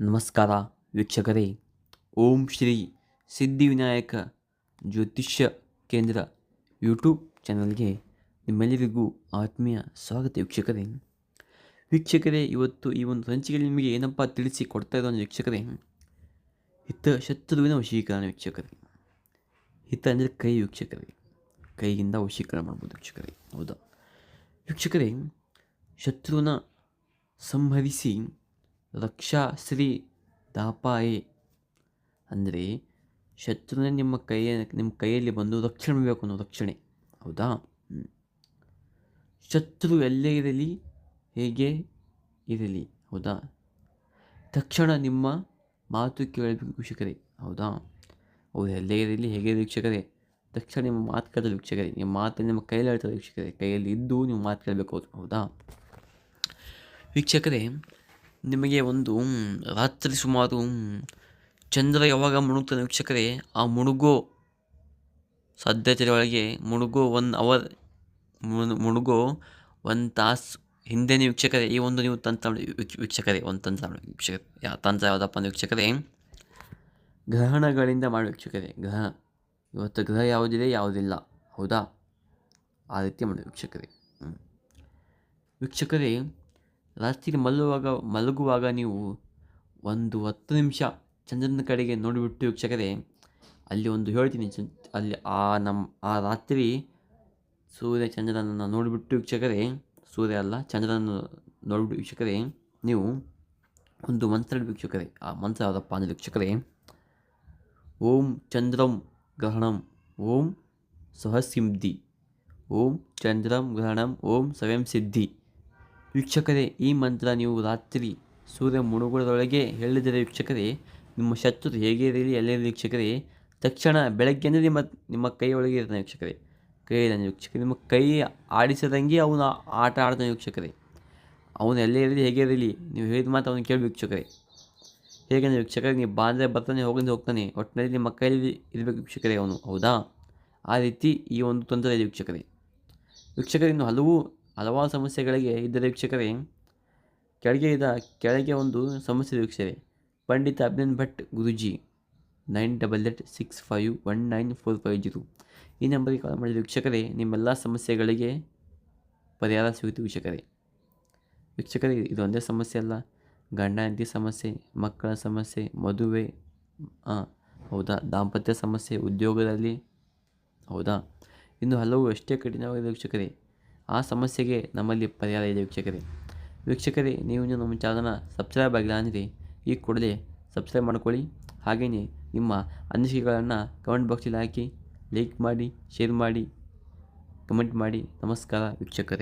ನಮಸ್ಕಾರ ವೀಕ್ಷಕರೇ. ಓಂ ಶ್ರೀ ಸಿದ್ಧಿವಿನಾಯಕ ಜ್ಯೋತಿಷ್ಯ ಕೇಂದ್ರ ಯೂಟ್ಯೂಬ್ ಚಾನಲ್ಗೆ ನಿಮ್ಮೆಲ್ಲರಿಗೂ ಆತ್ಮೀಯ ಸ್ವಾಗತ ವೀಕ್ಷಕರೇ. ವೀಕ್ಷಕರೇ, ಇವತ್ತು ಈ ಒಂದು ಸಂಚಿಕೆಯಲ್ಲಿ ನಿಮಗೆ ಏನಪ್ಪ ತಿಳಿಸಿ ಕೊಡ್ತಾ ಇರೋ ವೀಕ್ಷಕರೇ, ಹಿತ ಶತ್ರುವಿನ ವಶೀಕರಣ ವೀಕ್ಷಕರೇ. ಹಿತ ಅಂದರೆ ಕೈ ವೀಕ್ಷಕರೇ. ಕೈಯಿಂದ ವಶೀಕರಣ ಮಾಡ್ಬೋದು ವೀಕ್ಷಕರೇ. ಹೌದಾ? ವೀಕ್ಷಕರೇ ಶತ್ರುವನ್ನ ಸಂಹರಿಸಿ ರಕ್ಷಾ ಶ್ರೀ ದಾಪಾಯಿ. ಅಂದರೆ ಶತ್ರುನೇ ನಿಮ್ಮ ಕೈಯ, ನಿಮ್ಮ ಕೈಯಲ್ಲಿ ಬಂದು ರಕ್ಷಣೆ ಬೇಕು ಅನ್ನೋ ರಕ್ಷಣೆ. ಹೌದಾ? ಶತ್ರು ಎಲ್ಲೇ ಇರಲಿ, ಹೇಗೆ ಇರಲಿ. ಹೌದಾ? ತಕ್ಷಣ ನಿಮ್ಮ ಮಾತು ಕೇಳಬೇಕು ವೀಕ್ಷಕರೇ. ಹೌದಾ? ಹೌದು ಎಲ್ಲೇ ಇರಲಿ, ಹೇಗೆ ವೀಕ್ಷಕರೇ. ತಕ್ಷಣ ನಿಮ್ಮ ಮಾತು ಕೇಳಿದ ವೀಕ್ಷಕರೇ. ನಿಮ್ಮ ಮಾತು ನಿಮ್ಮ ಕೈಯಲ್ಲಿ ಹೇಳ್ತಾರೆ ವೀಕ್ಷಕರೇ. ಕೈಯಲ್ಲಿ ಇದ್ದು ನೀವು ಮಾತು ಕೇಳಬೇಕು. ಹೌದಾ? ವೀಕ್ಷಕರೇ ನಿಮಗೆ ಒಂದು ರಾತ್ರಿ ಸುಮಾರು ಚಂದ್ರ ಯಾವಾಗ ಮುಳುಗ್ತಾನೆ ವೀಕ್ಷಕರೇ, ಆ ಮುಳುಗೋ ಸಾಧ್ಯತೆಯ ಒಳಗೆ ಮುಳುಗೋ ಒನ್ ಅವರ್ ಮುಳುಗೋ ಒಂದು ತಾಸು ಹಿಂದೆನೇ ವೀಕ್ಷಕರೇ, ಈ ಒಂದು ನೀವು ತಂತ್ರ ವೀಕ್ಷಕರೇ, ಒಂದು ತಂತ್ರ ವೀಕ್ಷಕ ಯಾ, ತಂತ್ರ ಯಾವುದಪ್ಪ ಅಂದರೆ ವೀಕ್ಷಕರೇ, ಗ್ರಹಣಗಳಿಂದ ಮಾಡಿ ವೀಕ್ಷಕರೇ, ಗ್ರಹ, ಇವತ್ತು ಗ್ರಹ ಯಾವುದಿದೆ, ಯಾವುದಿಲ್ಲ, ಹೌದಾ ಆ ರೀತಿ ಮಾಡಿ ವೀಕ್ಷಕರೇ. ವೀಕ್ಷಕರೇ ರಾತ್ರಿ ಮಲಗುವಾಗ ಮಲಗುವಾಗ ನೀವು ಒಂದು ಹತ್ತು ನಿಮಿಷ ಚಂದ್ರನ ಕಡೆಗೆ ನೋಡಿಬಿಟ್ಟು ವೀಕ್ಷಕರೇ, ಅಲ್ಲಿ ಒಂದು ಹೇಳ್ತೀನಿ ಅಲ್ಲಿ ಆ ನಮ್ಮ ಆ ರಾತ್ರಿ ಸೂರ್ಯ ಚಂದ್ರನನ್ನು ನೋಡಿಬಿಟ್ಟು ವೀಕ್ಷಕರೇ, ಸೂರ್ಯ ಅಲ್ಲ, ಚಂದ್ರನನ್ನು ನೋಡಿಬಿಟ್ಟು ವೀಕ್ಷಕರೇ, ನೀವು ಒಂದು ಮಂತ್ರ ವೀಕ್ಷಕರೇ. ಆ ಮಂತ್ರ ಯಾವುದಪ್ಪ ಅಂದರೆ ವೀಕ್ಷಕರೇ, ಓಂ ಚಂದ್ರಂ ಗ್ರಹಣಂ, ಓಂ ಸಹಸಿಂಧಿ ಓಂ ಚಂದ್ರಂ ಗ್ರಹಣಂ, ಓಂ ಸ್ವಯಂ ಸಿದ್ಧಿ ವೀಕ್ಷಕರೇ, ಈ ಮಂತ್ರ ನೀವು ರಾತ್ರಿ ಸೂರ್ಯ ಮುಣುಗುಡದೊಳಗೆ ಹೇಳಿದರೆ ವೀಕ್ಷಕರೇ, ನಿಮ್ಮ ಶತ್ರು ಹೇಗೆ ಇರಲಿ ಎಲ್ಲೇ ವೀಕ್ಷಕರೇ, ತಕ್ಷಣ ಬೆಳಗ್ಗೆ ನಿಮ್ಮ ನಿಮ್ಮ ಕೈಯೊಳಗೆ ಇರ್ತಾನೆ ವೀಕ್ಷಕರೇ. ಕೈ ವೀಕ್ಷಕರೇ. ನಿಮ್ಮ ಕೈ ಆಡಿಸದಂಗೆ ಅವನು ಆಟ ಆಡ್ತಾನೆ ವೀಕ್ಷಕರೇ. ಅವನು ಎಲ್ಲೇ ಇರಲಿ, ಹೇಗೆ ಇರಲಿ, ನೀವು ಹೇಳಿದ ಮಾತು ಅವನು ಕೇಳಿ ವೀಕ್ಷಕರೇ. ಹೇಗೆ ವೀಕ್ಷಕರೇ ನೀವು ಬಾಂದ್ರೆ ಬರ್ತಾನೆ ಹೋಗಂದ್ರೆ ಹೋಗ್ತಾನೆ ಒಟ್ಟಿನಲ್ಲಿ ನಿಮ್ಮ ಕೈಯಲ್ಲಿ ಇರಬೇಕು ವೀಕ್ಷಕರೇ ಅವನು, ಹೌದಾ? ಆ ರೀತಿ ಈ ಒಂದು ತೊಂದರೆ ಇದೆ ವೀಕ್ಷಕರೇ. ವೀಕ್ಷಕರೇ, ಇನ್ನು ಹಲವು ಹಲವಾರು ಸಮಸ್ಯೆಗಳಿಗೆ ಇದ್ದರೆ ವೀಕ್ಷಕರೇ, ಕೆಳಗೆ ಇದ್ದ ಕೆಳಗೆ ಒಂದು ಸಮಸ್ಯೆ ವೀಕ್ಷಕರೇ Pandit Abhinand Bhat Guruji, nine double eight six five one nine four five zero. ಈ ನಂಬರಿಗೆ ಕಾಲ್ ಮಾಡಿದ ವೀಕ್ಷಕರೇ, ನಿಮ್ಮೆಲ್ಲ ಸಮಸ್ಯೆಗಳಿಗೆ ಪರಿಹಾರ ಸಿಗುತ್ತೆ ವೀಕ್ಷಕರೇ. ವೀಕ್ಷಕರೇ, ಇದು ಒಂದೇ ಸಮಸ್ಯೆ ಅಲ್ಲ, ಗಂಡ, ಹೆಂಡತಿ ಸಮಸ್ಯೆ, ಮಕ್ಕಳ ಸಮಸ್ಯೆ, ಮದುವೆ ಹೌದಾ, ದಾಂಪತ್ಯ ಸಮಸ್ಯೆ, ಉದ್ಯೋಗದಲ್ಲಿ, ಹೌದಾ. ಇನ್ನು ಹಲವು ಎಷ್ಟೇ ಕಠಿಣವಾಗಿದೆ ವೀಕ್ಷಕರೇ. ಆ ಸಮಸ್ಯೆಗೆ ನಮ್ಮಲ್ಲಿ ಪರಿಹಾರ ಇದೆ ವೀಕ್ಷಕರೇ. ವೀಕ್ಷಕರೇ, ನೀವು ನಮ್ಮ ಚಾನಲ್ನ ಸಬ್ಸ್ಕ್ರೈಬ್ ಆಗಿಲ್ಲ ಅಂದರೆ, ಈ ಕೂಡಲೇ ಸಬ್ಸ್ಕ್ರೈಬ್ ಮಾಡ್ಕೊಳ್ಳಿ. ಹಾಗೆಯೇ ನಿಮ್ಮ ಅನಿಸಿಕೆಗಳನ್ನು ಕಮೆಂಟ್ ಬಾಕ್ಸಲ್ಲಿ ಹಾಕಿ, ಲೈಕ್ ಮಾಡಿ, ಶೇರ್ ಮಾಡಿ, ಕಮೆಂಟ್ ಮಾಡಿ. ನಮಸ್ಕಾರ ವೀಕ್ಷಕರೇ.